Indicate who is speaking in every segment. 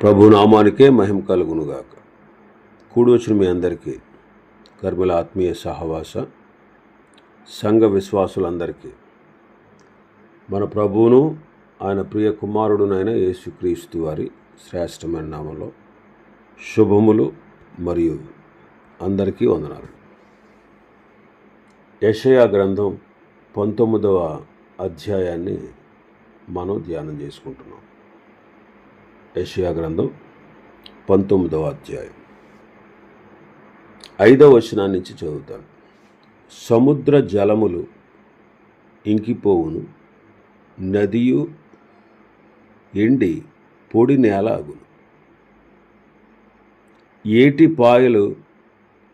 Speaker 1: ప్రభు నామానికే మహిమ కలుగునుగాక. కూడి వచ్చిన మీ అందరికీ కర్మల ఆత్మీయ సహవాస సంఘ విశ్వాసులందరికీ మన ప్రభువును ఆయన ప్రియ కుమారుడునైన యేసుక్రీస్తు వారి శ్రేష్టమైన నామంలో శుభములు మరియు అందరికీ వందనాలు. యషయా గ్రంథం పంతొమ్మిదవ అధ్యాయాన్ని మనం ధ్యానం చేసుకుంటున్నాం. యషయా గ్రంథం పంతొమ్మిదవ అధ్యాయం. ఐదవ వచనాన్ని నుంచి చదువుతాను. సముద్ర జలములు ఇంకిపోవును నదియు ఎండి పొడి నేల అగును ఏటి పాయలు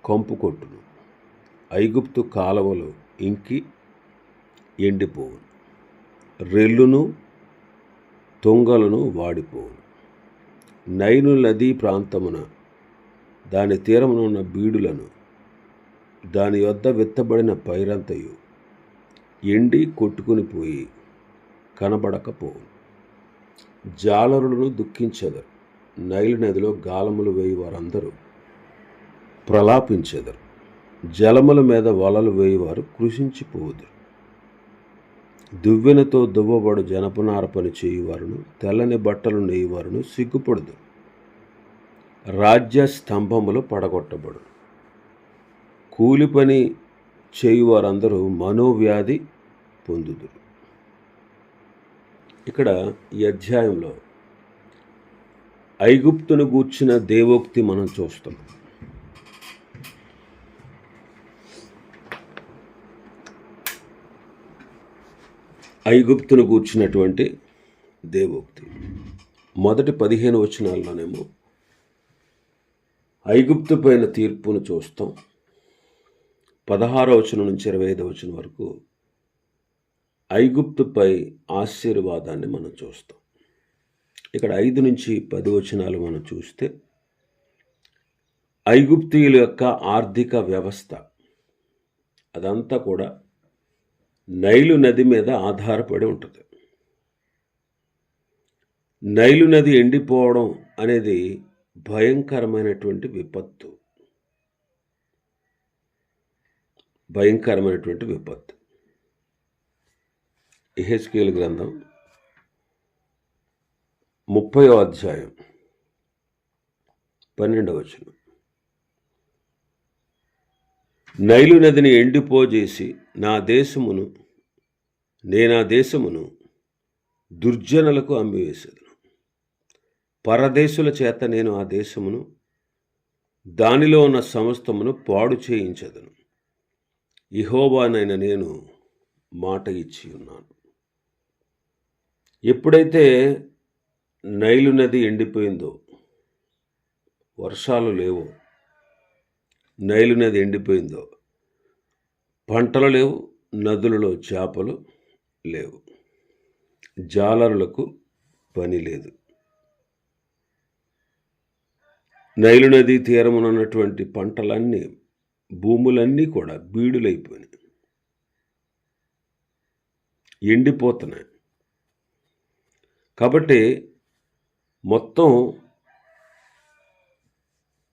Speaker 1: కంపు కొట్టును ఐగుప్తు కాలువలు ఇంకి ఎండిపోవును రెల్లును తుంగలను వాడిపోవును. నైను నదీ ప్రాంతమున దాని తీరమున ఉన్న బీడులను దాని యొద్ద విత్తబడిన పైరంతయు ఎండి కొట్టుకుని పోయి కనబడకపోవు జాలరులను దుఃఖించెదరు. నైలు నదిలో గాలములు వేయి వారందరూ ప్రలాపించెదరు. జలముల మీద వలలు వేయువారు కృషించిపోదురు. దువ్వెనతో దువ్వబడు జనపనార పని చేయువారును తెల్లని బట్టలు నేయువారును సిగ్గుపడదు రాజ్య స్తంభములు పడగొట్టబడు. కూలి పని చేయువారందరూ మనోవ్యాధి పొందుదురు. ఇక్కడ ఈ అధ్యాయంలో ఐగుప్తును గూర్చిన దేవోక్తి మనం చూస్తాం. ఐగుప్తును గూర్చినటువంటి దేవోక్తి. మొదటి పదిహేను వచనాల్లోనేమో ఐగుప్తు పైన తీర్పును చూస్తాం. పదహారో వచనం నుంచి ఇరవై ఐదో వచనం వరకు ఐగుప్తుపై ఆశీర్వాదాన్ని మనం చూస్తాం. ఇక్కడ ఐదు నుంచి పది వచనాలు మనం చూస్తే ఐగుప్తీయుల యొక్క ఆర్థిక వ్యవస్థ అదంతా కూడా నైలు నది మీద ఆధారపడి ఉంటుంది. నైలు నది ఎండిపోవడం అనేది భయంకరమైనటువంటి విపత్తు. భయంకరమైనటువంటి విపత్తు. ఇహెచ్కేల్ గ్రంథం ముప్పయో అధ్యాయం పన్నెండవ వచనం. నైలు నదిని ఎండిపోజేసి నా దేశమును నేనా దేశమును దుర్జనులకు అమ్మివేసేది పరదేశుల చేత నేను ఆ దేశమును దానిలో ఉన్న సమస్తమును పాడు చేయించదను. ఇహోబానైన నేను మాట ఇచ్చి ఉన్నాను. ఎప్పుడైతే నైలు నది ఎండిపోయిందో వర్షాలు లేవు నైలు నది ఎండిపోయిందో పంటలు లేవు నదులలో చేపలు లేవు జాలరులకు పని లేదు. నైలు నది తీరమున ఉన్నటువంటి పంటలన్నీ భూములన్నీ కూడా బీడులైపోయినాయి. ఎండిపోతున్నాయి. కాబట్టి మొత్తం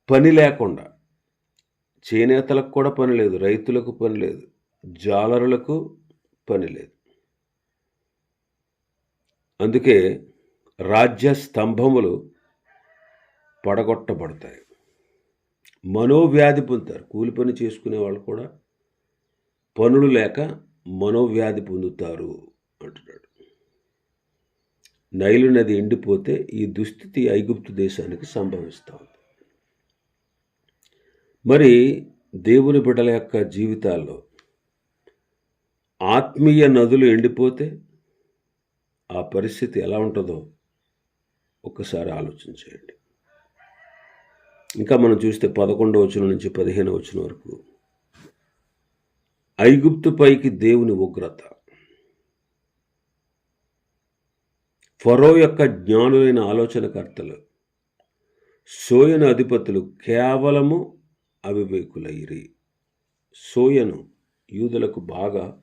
Speaker 1: పని లేకుండా చేనేతలకు కూడా పని లేదు రైతులకు పని లేదు జాలరులకు పని లేదు. అందుకే రాజ్య స్తంభములు పడగొట్టబడతాయి. మనోవ్యాధి పొందుతారు. కూలి పని చేసుకునే వాళ్ళు కూడా పనులు లేక మనోవ్యాధి పొందుతారు అంటున్నాడు. నైలు నది ఎండిపోతే ఈ దుస్థితి ఐగుప్తు దేశానికి సంభవిస్తూ ఉంది. మరి దేవుని బిడ్డల యొక్క జీవితాల్లో ఆత్మీయ నదులు ఎండిపోతే ఆ పరిస్థితి ఎలా ఉంటుందో ఒక్కసారి ఆలోచించేయండి ఇంకా మనం చూస్తే పదకొండవ వచనం నుంచి పదిహేను వచనం వరకు. ఐగుప్తు పైకి దేవుని ఉగ్రత. ఫరో యొక్క జ్ఞానులైన ఆలోచనకర్తలు సోయను అధిపతులు కేవలము అవివేకులైరి. సోయను యూదులకు బాగా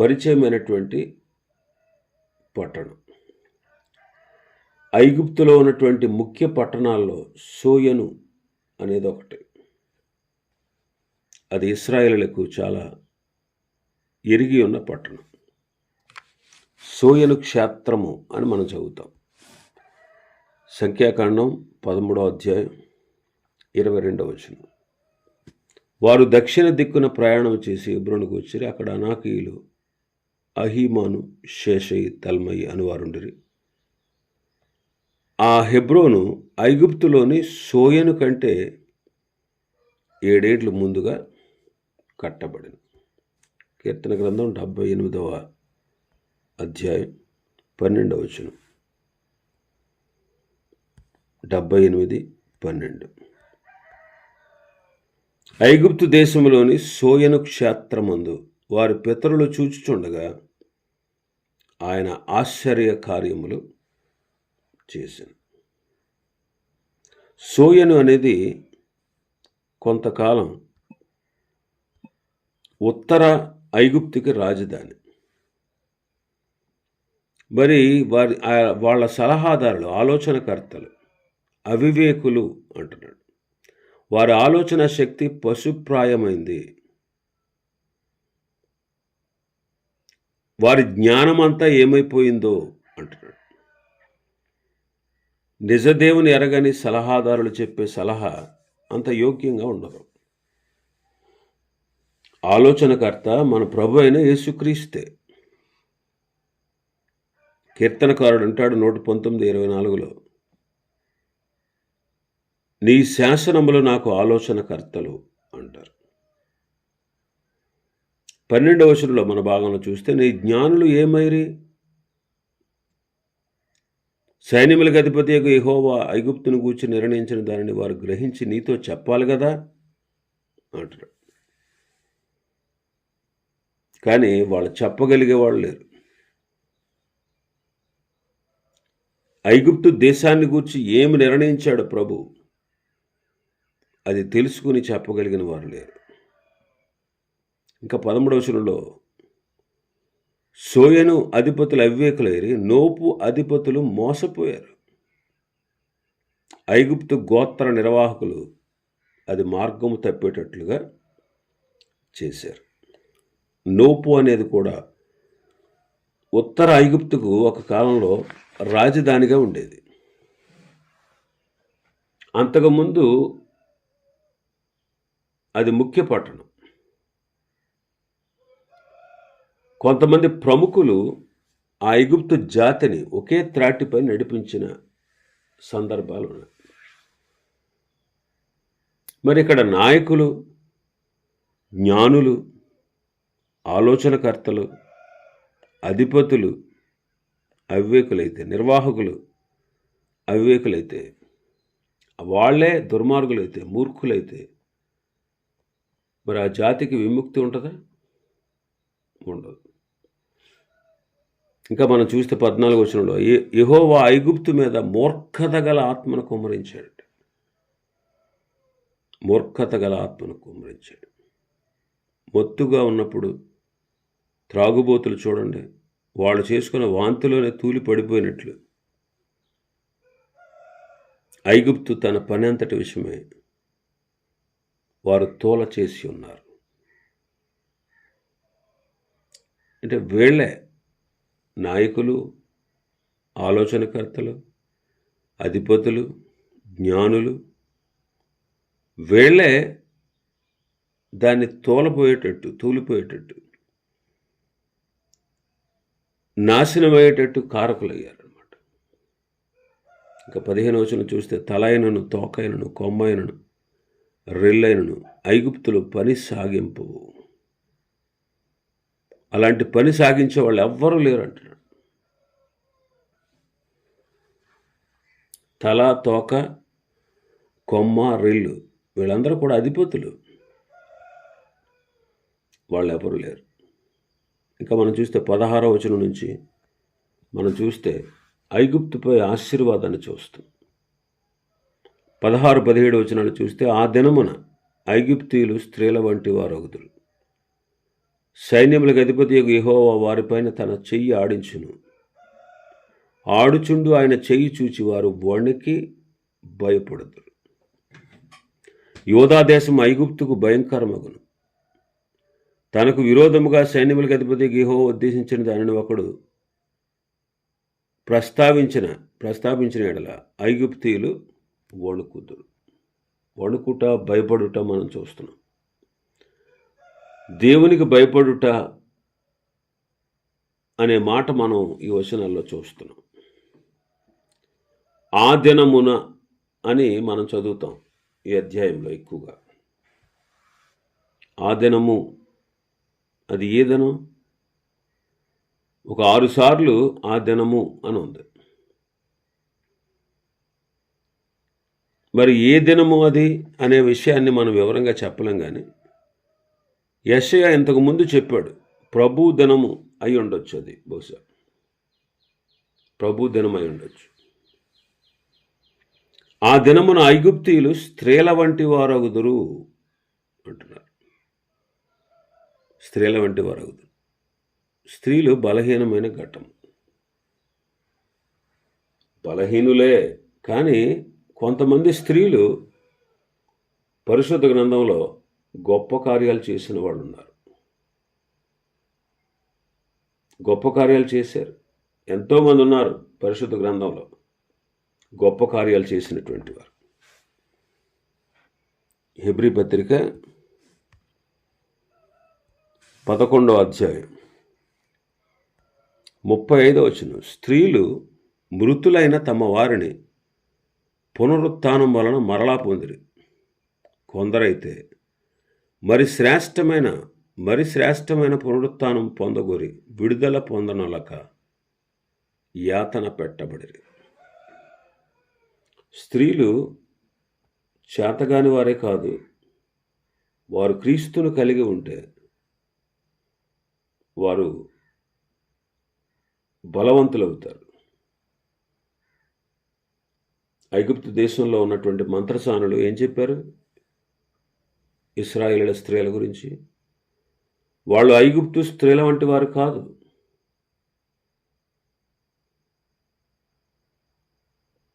Speaker 1: పరిచయమైనటువంటి పట్టణం. ఐగుప్తులో ఉన్నటువంటి ముఖ్య పట్టణాల్లో సోయను అనేది ఒకటి. అది ఇస్రాయేళ్ళకు చాలా ఎరిగి ఉన్న పట్టణం. సోయను క్షేత్రము అని మనం చదువుతాం. సంఖ్యాకాండం పదమూడో అధ్యాయం ఇరవై రెండవ వచనం. వారు దక్షిణ దిక్కున ప్రయాణం చేసి ఎబ్రోనుకు వచ్చి అక్కడ అనాకీయులు అహీమాను శేషయి తల్మయి అని అనువారుండిరి ఆ హెబ్రోను ఐగుప్తులోని సోయను కంటే ఏడేండ్లు ముందుగా కట్టబడింది కీర్తన గ్రంథం డెబ్భై ఎనిమిదవ అధ్యాయం పన్నెండవ వచనం. డెబ్భై ఎనిమిది పన్నెండు. ఐగుప్తు దేశంలోని సోయను క్షేత్రమందు వారి పితరులు చూచుచుండగా ఆయన ఆశ్చర్య కార్యములు చేశాను. సోయను అనేది కొంతకాలం ఉత్తర ఐగుప్తికి రాజధాని. మరి వారి వాళ్ళ సలహాదారులు ఆలోచనకర్తలు అవివేకులు అంటున్నాడు. వారి ఆలోచన శక్తి పశుప్రాయమైంది. వారి జ్ఞానమంతా ఏమైపోయిందో అంటున్నాడు. నిజదేవుని ఎరగని సలహాదారులు చెప్పే సలహా అంత యోగ్యంగా ఉండదు. ఆలోచనకర్త మన ప్రభు అయిన యేసుక్రీస్తే. కీర్తనకారుడు అంటాడు నూట పంతొమ్మిది ఇరవై నాలుగులో నీ శాసనములు నాకు ఆలోచనకర్తలు అంటారు. పన్నెండవ వచనంలో మన భాగంలో చూస్తే నీ జ్ఞానులు ఏమైరి? సైన్యములకు అధిపతి ఇహోవా ఐగుప్తును గూర్చి నిర్ణయించిన దానిని వారు గ్రహించి నీతో చెప్పాలి కదా అంటారు కానీ వాళ్ళు చెప్పగలిగే వాళ్ళు లేరు. ఐగుప్తు దేశాన్ని గూర్చి ఏమి నిర్ణయించాడు ప్రభు? అది తెలుసుకుని చెప్పగలిగిన వారు లేరు. ఇంకా పదమూడవ వచనంలో సోయను అధిపతులు అవివేకులైరి నోపు అధిపతులు మోసపోయారు. ఐగుప్తు గోత్ర నిర్వాహకులు అది మార్గము తప్పేటట్లుగా చేశారు. నోపు అనేది కూడా ఉత్తర ఐగుప్తుకు ఒక కాలంలో రాజధానిగా ఉండేది. అంతకుముందు అది ముఖ్య పట్టణం. కొంతమంది ప్రముఖులు ఆ ఐగుప్తు జాతిని ఒకే త్రాటిపై నడిపించిన సందర్భాలు ఉన్నాయి మరి ఇక్కడ నాయకులు జ్ఞానులు ఆలోచనకర్తలు అధిపతులు అవివేకులైతే నిర్వాహకులు అవివేకులైతే వాళ్ళే దుర్మార్గులైతే మూర్ఖులైతే మరి ఆ జాతికి విముక్తి ఉంటుందా? ఉండదు. ఇంకా మనం చూస్తే పద్నాలుగు వచనంలో యహోవా ఐగుప్తు మీద మూర్ఖత గల ఆత్మను కుమ్మరించాడు మూర్ఖత గల ఆత్మను కుమ్మరించాడు. మొత్తుగా ఉన్నప్పుడు త్రాగుబోతులు చూడండి వాళ్ళు చేసుకున్న వాంతిలోనే తూలి పడిపోయినట్లు. ఐగుప్తు తన పని అంతటి విషయమే వారు తోల చేసి ఉన్నారు. అంటే వీళ్ళే నాయకులు ఆలోచనకర్తలు అధిపతులు జ్ఞానులు వీళ్ళే దాన్ని తోలపోయేటట్టు తూలిపోయేటట్టు నాశనమయ్యేటట్టు కారకులయ్యారనమాట ఇంకా పదిహేను వచ్చిన చూస్తే తలైనను తోకైనను కొమ్మైనను రెల్లైనను ఐగుప్తులు పని సాగింపు అలాంటి పని సాగించే వాళ్ళు ఎవ్వరూ లేరు అంటున్నాడు. తల తోక కొమ్మ రెల్లు వీళ్ళందరూ కూడా అధిపతులు. వాళ్ళు ఎవరు లేరు. ఇంకా మనం చూస్తే పదహారో వచనం నుంచి మనం చూస్తే ఐగుప్తుపై ఆశీర్వాదాన్ని చూస్తాం పదహారు పదిహేడు వచనాలు చూస్తే ఆ దినమున ఐగుప్తీయులు స్త్రీల వంటి వారొగుదురు సైన్యములకు అధిపతి యహోవా వారిపైన తన చెయ్యి ఆడించును. ఆడుచుండు ఆయన చెయ్యి చూచి వారు వణికి భయపడదురు. యోధాదేశం ఐగుప్తుకు భయంకరమగును. తనకు విరోధముగా సైన్యములకు అధిపతి గిహో ఉద్దేశించిన దానిని ఒకడు ప్రస్తావించిన ప్రస్తావించిన ఎడల ఐగుప్తీయులు వణుకుదురు. వణుకుట భయపడుట మనం చూస్తున్నాం. దేవునికి భయపడుట అనే మాట మనం ఈ వచనాల్లో చూస్తున్నాం. ఆ దినమున అని మనం చదువుతాం ఈ అధ్యాయంలో ఎక్కువగా. ఆ దినము అది ఏ దినం? ఒక ఆరు సార్లు ఆ దినము అని ఉంది. మరి ఏ దినము అది? అనే విషయాన్ని మనం వివరంగా చెప్పలేం కానీ యశయ ఇంతకు ముందు చెప్పాడు ప్రభు దినము అయి ఉండొచ్చు అది బహుశా. ప్రభు దినం అయి ఉండొచ్చు. ఆ దినమున ఐగుప్తీయులు స్త్రీల వంటి వారగుదురు అంటున్నారు. స్త్రీల వంటి వారగుదురు. స్త్రీలు బలహీనమైన ఘట్టం. బలహీనులే కానీ కొంతమంది స్త్రీలు పరిశుద్ధ గ్రంథంలో గొప్ప కార్యాలు చేసిన వాళ్ళు ఉన్నారు గొప్ప కార్యాలు చేశారు. ఎంతోమంది ఉన్నారు పరిశుద్ధ గ్రంథంలో. గొప్ప కార్యాలు చేసినటువంటి వారు. హెబ్రి పత్రిక పదకొండవ అధ్యాయం ముప్పై ఐదో వచ్చిన స్త్రీలు మృతులైన తమ వారిని పునరుత్నం వలన మరలా పొందిరి. కొందరైతే మరి శ్రేష్టమైన మరి శ్రేష్టమైన పునరుత్నం పొందగోరి విడుదల పొందనలక యాతన పెట్టబడిరి. స్త్రీలు చేతగాని వారే కాదు వారు క్రీస్తును కలిగి ఉంటే వారు బలవంతులవుతారు. ఐగుప్తు దేశంలో ఉన్నటువంటి మంత్రసానులు ఏం చెప్పారు? ఇస్రాయేలీల స్త్రీల గురించి. వాళ్ళు ఐగుప్తు స్త్రీల వంటి వారు కాదు.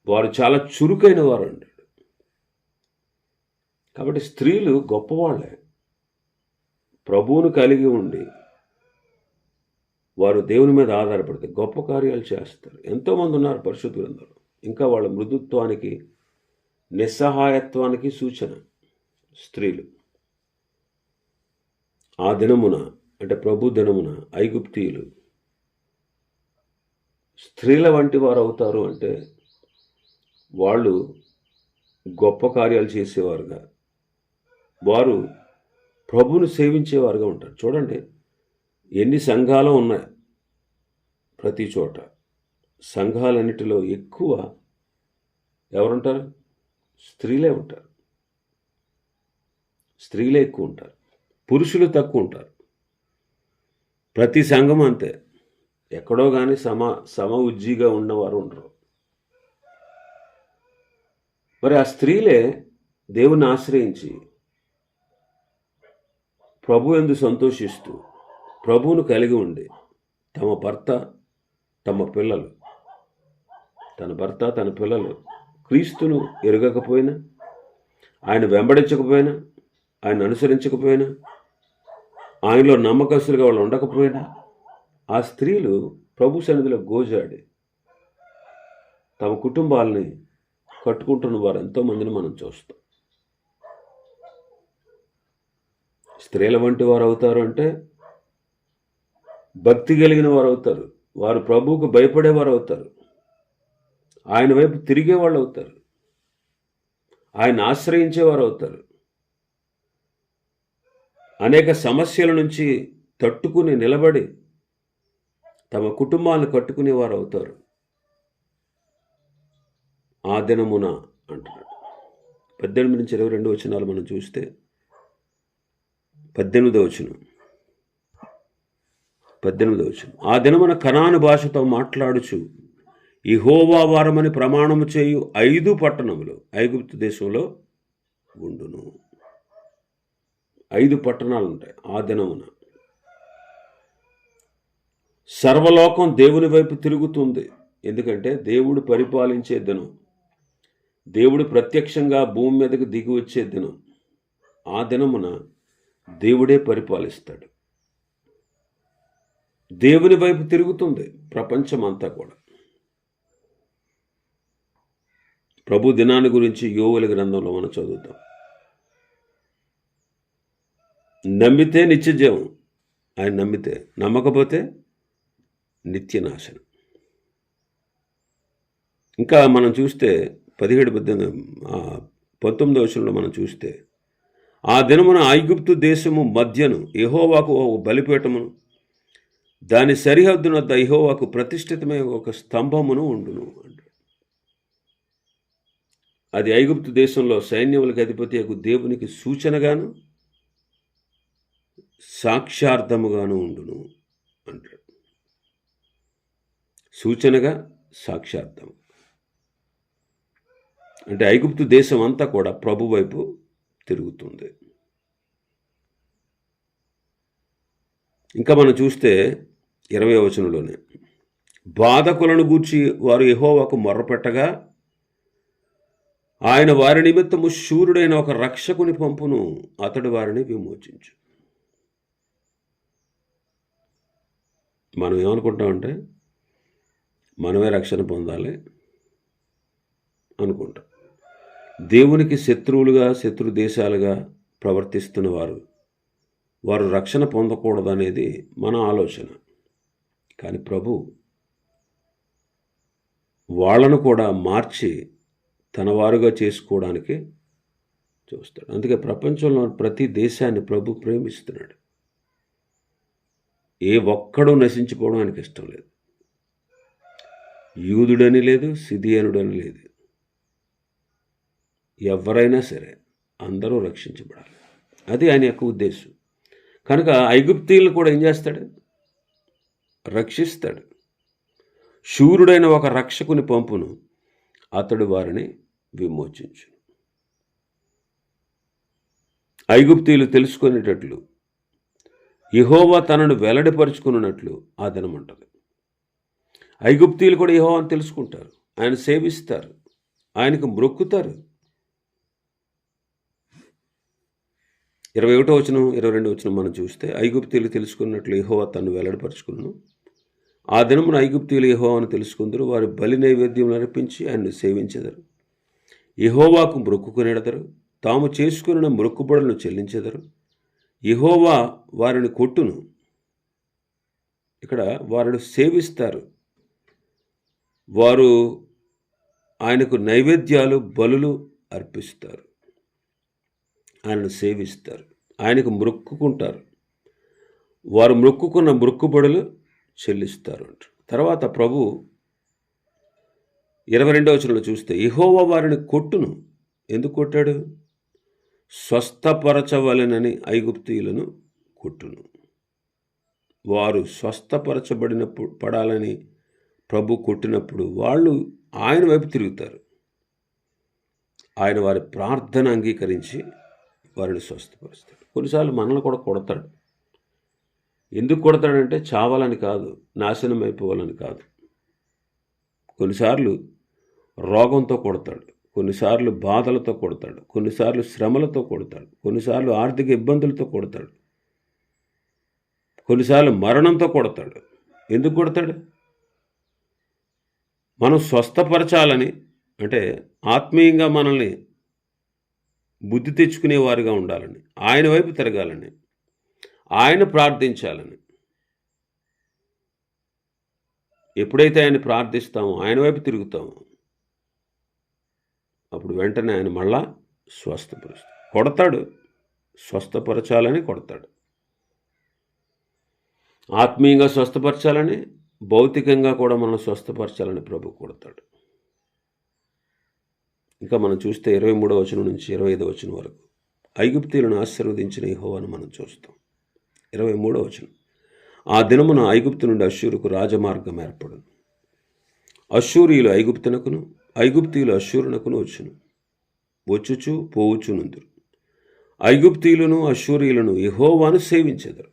Speaker 1: వారు చాలా చురుకైన వారు అంటాడు కాబట్టి స్త్రీలు గొప్పవాళ్ళే ప్రభువును కలిగి ఉండి వారు దేవుని మీద ఆధారపడితే గొప్ప కార్యాలు చేస్తారు. ఎంతోమంది ఉన్నారు పరిశుద్ధ గ్రంథంలో ఇంకా వాళ్ళ మృదుత్వానికి నిస్సహాయత్వానికి సూచన స్త్రీలు. ఆ దినమున అంటే ప్రభు దినమున ఐగుప్తీయులు స్త్రీల వంటి వారు అవుతారు అంటే వాళ్ళు గొప్ప కార్యాలు చేసేవారుగా. వారు ప్రభువును సేవించేవారుగా ఉంటారు. చూడండి ఎన్ని సంఘాలు ఉన్నాయి ప్రతి చోట. సంఘాలన్నిటిలో ఎక్కువ ఎవరుంటారు? స్త్రీలే ఉంటారు. స్త్రీలే ఎక్కువ ఉంటారు. పురుషులు తక్కువ ఉంటారు. ప్రతి సంఘం అంతే. ఎక్కడో కానీ సమ సమ ఉజ్జిగా ఉన్నవారు ఉండరు. మరి ఆ స్త్రీలే దేవుని ఆశ్రయించి ప్రభు ఎందు సంతోషిస్తూ ప్రభువును కలిగి ఉండి తమ భర్త తమ పిల్లలు తన భర్త తన పిల్లలు క్రీస్తును ఎరగకపోయినా ఆయన వెంబడించకపోయినా ఆయన అనుసరించకపోయినా ఆయనలో నమ్మకస్తులుగా వాళ్ళు ఉండకపోయినా ఆ స్త్రీలు ప్రభు సన్నిధిలో గోజాడి తమ కుటుంబాలని కట్టుకుంటున్న వారు ఎంతోమందిని మనం చూస్తాం. స్త్రీల వంటి వారు అవుతారు అంటే భక్తి కలిగిన వారు అవుతారు. వారు ప్రభువుకు భయపడేవారు అవుతారు. ఆయన వైపు తిరిగేవాళ్ళు అవుతారు. ఆయన ఆశ్రయించేవారు అవుతారు. అనేక సమస్యల నుంచి తట్టుకుని నిలబడి తమ కుటుంబాలను కట్టుకునేవారు అవుతారు. ఆ దినమున అంటున్నాడు. పద్దెనిమిది నుంచి ఇరవై రెండు వచనాలు మనం చూస్తే పద్దెనిమిదో వచనం. పద్దెనిమిదో వచనం. ఆ దినమున కనాను భాషతో మాట్లాడుచు ఈ హోవా వారమని ప్రమాణము చేయు ఐదు పట్టణములు ఐగుప్తు దేశంలో ఉండును. ఐదు పట్టణాలు ఉంటాయి ఆ దినమున. సర్వలోకం దేవుని వైపు తిరుగుతుంది. ఎందుకంటే దేవుడు పరిపాలించే దినం. దేవుడు ప్రత్యక్షంగా భూమి మీదకు దిగి వచ్చే దినం. ఆ దినమున దేవుడే పరిపాలిస్తాడు. దేవుని వైపు తిరుగుతుంది ప్రపంచం అంతా కూడా. ప్రభు దినాన్ని గురించి యోగుల గ్రంథంలో మనం చదువుతాం. నమ్మితే నిత్యజీవం. ఆయన నమ్మితే నమ్మకపోతే నిత్యనాశనం. ఇంకా మనం చూస్తే పదిహేడు పద్దెనిమిది పంతొమ్మిదో వచనంలో మనం చూస్తే ఆ దినమున ఐగుప్తు దేశము మధ్యను ఎహోవాకు ఒక బలిపీఠమును దాని సరిహద్దున వద్ద ప్రతిష్ఠితమైన ఒక స్తంభమును ఉండును అంటాడు. అది ఐగుప్తు దేశంలో సైన్యములకు అధిపతి యొక్క దేవునికి సూచనగాను సాక్షార్థముగాను ఉండును అంటాడు. సూచనగా సాక్షార్థం అంటే ఐగుప్తు దేశం అంతా కూడా ప్రభు వైపు తిరుగుతుంది. ఇంకా మనం చూస్తే ఇరవై వచనంలోనే బాధకులను గూర్చి వారు యహోవాకు మొర్రపెట్టగా ఆయన వారి నిమిత్తము శూరుడైన ఒక రక్షకుని పంపును అతడు వారిని విమోచించు. మనం ఏమనుకుంటామంటే మనమే రక్షణ పొందాలి అనుకుంటాం. దేవునికి శత్రువులుగా శత్రు దేశాలుగా ప్రవర్తిస్తున్న వారు వారు రక్షణ పొందకూడదనేది మన ఆలోచన. కానీ ప్రభు వాళ్ళను కూడా మార్చి తనవారుగా చేసుకోవడానికి చూస్తాడు. అందుకే ప్రపంచంలో ప్రతి దేశాన్ని ప్రభు ప్రేమిస్తున్నాడు. ఏ ఒక్కడూ నశించుకోవడం ఆయనకి ఇష్టం లేదు. యూదుడని లేదు సిదియనుడని లేదు. ఎవరైనా సరే అందరూ రక్షించబడాలి. అది ఆయన యొక్క ఉద్దేశం. కనుక ఐగుప్తీయులను కూడా ఏం చేస్తాడు? రక్షిస్తాడు. శూరుడైన ఒక రక్షకుని పంపును అతడు వారిని విమోచించు ఐగుప్తీయులు తెలుసుకునేటట్లు యహోవా తనను వెల్లడిపరుచుకున్నట్లు ఆ దినం ఉంటుంది ఐగుప్తీయులు కూడా యహోవాని తెలుసుకుంటారు. ఆయన సేవిస్తారు. ఆయనకు మొక్కుతారు. ఇరవై ఒకటో వచనం ఇరవై రెండో వచనం మనం చూస్తే ఐగుప్తీయులు తెలుసుకున్నట్లు యహోవా తను వెల్లడిపరుచుకున్నాను ఆ దినమున ఐగుప్తీయులు యహోవాను తెలుసుకుందరు. వారి బలి నైవేద్యం అర్పించి ఆయన్ను సేవించెదరు. యహోవాకు మ్రొక్కుకునేడదరు తాము చేసుకున్న మొక్కుబడులను చెల్లించెదరు. ఇహోవా వారిని కొట్టును. ఇక్కడ వారిని సేవిస్తారు. వారు ఆయనకు నైవేద్యాలు బలులు అర్పిస్తారు. ఆయనను సేవిస్తారు. ఆయనకు మొక్కుకుంటారు. వారు మొక్కుకున్న మొక్కుబడులు చెల్లిస్తారు తర్వాత ప్రభు ఇరవై రెండవ వచనంలో చూస్తే ఇహోవా వారిని కొట్టును. ఎందుకు కొట్టాడు? స్వస్థపరచవలెనని ఐగుప్తీయులను కొట్టును. వారు స్వస్థపరచబడినప్పుడు పడాలని ప్రభు కొట్టినప్పుడు వాళ్ళు ఆయన వైపు తిరుగుతారు. ఆయన వారి ప్రార్థన అంగీకరించి వారిని స్వస్థపరుస్తాడు. కొన్నిసార్లు మనల్ని కూడా కొడతాడు. ఎందుకు కొడతాడంటే చావాలని కాదు నాశనం అయిపోవాలని కాదు. కొన్నిసార్లు రోగంతో కొడతాడు. కొన్నిసార్లు బాధలతో కొడతాడు కొన్నిసార్లు శ్రమలతో కొడతాడు కొన్నిసార్లు ఆర్థిక ఇబ్బందులతో కొడతాడు కొన్నిసార్లు మరణంతో కొడతాడు. ఎందుకు కొడతాడు? మనం స్వస్థపరచాలని అంటే ఆత్మీయంగా మనల్ని బుద్ధి తెచ్చుకునేవారుగా ఉండాలని ఆయన వైపు తిరగాలని ఆయన ప్రార్థించాలని. ఎప్పుడైతే ఆయన ప్రార్థిస్తామో ఆయన వైపు తిరుగుతామో అప్పుడు వెంటనే ఆయన మళ్ళా స్వస్థపరుస్తాడు. కొడతాడు. స్వస్థపరచాలని కొడతాడు. ఆత్మీయంగా స్వస్థపరచాలని భౌతికంగా కూడా మనం స్వస్థపరచాలని ప్రభు కొడతాడు. ఇంకా మనం చూస్తే ఇరవై మూడో వచనం నుంచి ఇరవై ఐదో వచనం వరకు ఐగుప్తీయులను ఆశీర్వదించిన యెహోవాను మనం చూస్తాం. ఇరవై మూడో వచనం. ఆ దినమున ఐగుప్తు నుండి అశ్షూరుకు రాజమార్గం ఏర్పడును. అశ్షూరియులు ఐగుప్తునకును ఐగుప్తీయులు అశ్షూరునకును వచ్చును. వచ్చుచు పోవచ్చునుందురు ఐగుప్తీయులను అశ్షూరియులను యహోవాను సేవించెదరు.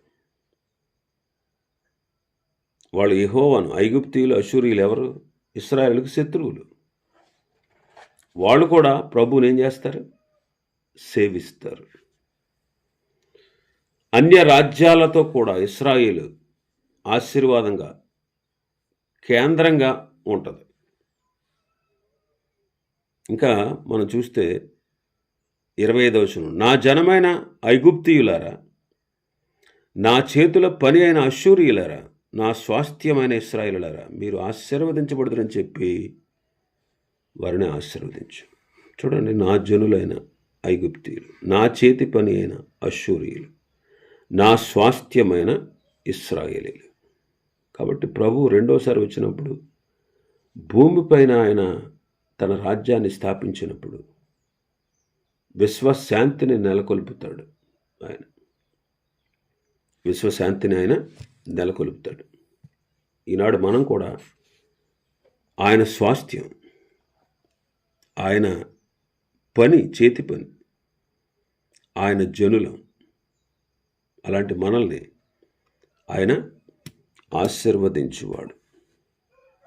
Speaker 1: వాళ్ళు యహోవాను ఐగుప్తీయులు అశ్షూరియులు ఎవరు? ఇస్రాయేల్కి శత్రువులు. వాళ్ళు కూడా ప్రభువుని ఏం చేస్తారు? సేవిస్తారు. అన్య రాజ్యాలతో కూడా ఇస్రాయేలు ఆశీర్వాదంగా కేంద్రంగా ఉంటుంది. ఇంకా మనం చూస్తే ఇరవై ఐదవ వచనం. నా జనమైన ఐగుప్తియులారా నా చేతుల పని అయిన అశూరియులారా నా స్వాస్థ్యమైన ఇస్రాయిలులారా మీరు ఆశీర్వదించబడుతుందని చెప్పి వారిని ఆశీర్వదించు. చూడండి నా జనులైన ఐగుప్తీయులు నా చేతి పని అయిన అశూరియులు నా స్వాస్థ్యమైన ఇస్రాయేలీలు. కాబట్టి ప్రభు రెండోసారి వచ్చినప్పుడు భూమిపైన ఆయన తన రాజ్యాన్ని స్థాపించినప్పుడు విశ్వశాంతిని నెలకొల్పుతాడు ఆయన. విశ్వశాంతిని ఆయన నెలకొల్పుతాడు. ఈనాడు మనం కూడా ఆయన స్వాస్థ్యం ఆయన పని చేతి పని ఆయన జనులం అలాంటి మనల్ని ఆయన ఆశీర్వదించువాడు.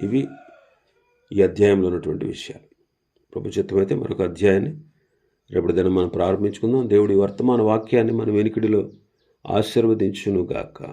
Speaker 1: ఇవి ఈ అధ్యాయంలో ఉన్నటువంటి విషయాలు. ప్రభు చిత్తమైతే మరొక అధ్యాయాన్ని రేపటి దినం మనం ప్రారంభించుకుందాం. దేవుడి వర్తమాన వాక్యాన్ని మన వెనుకడిలో ఆశీర్వదించునుగాక.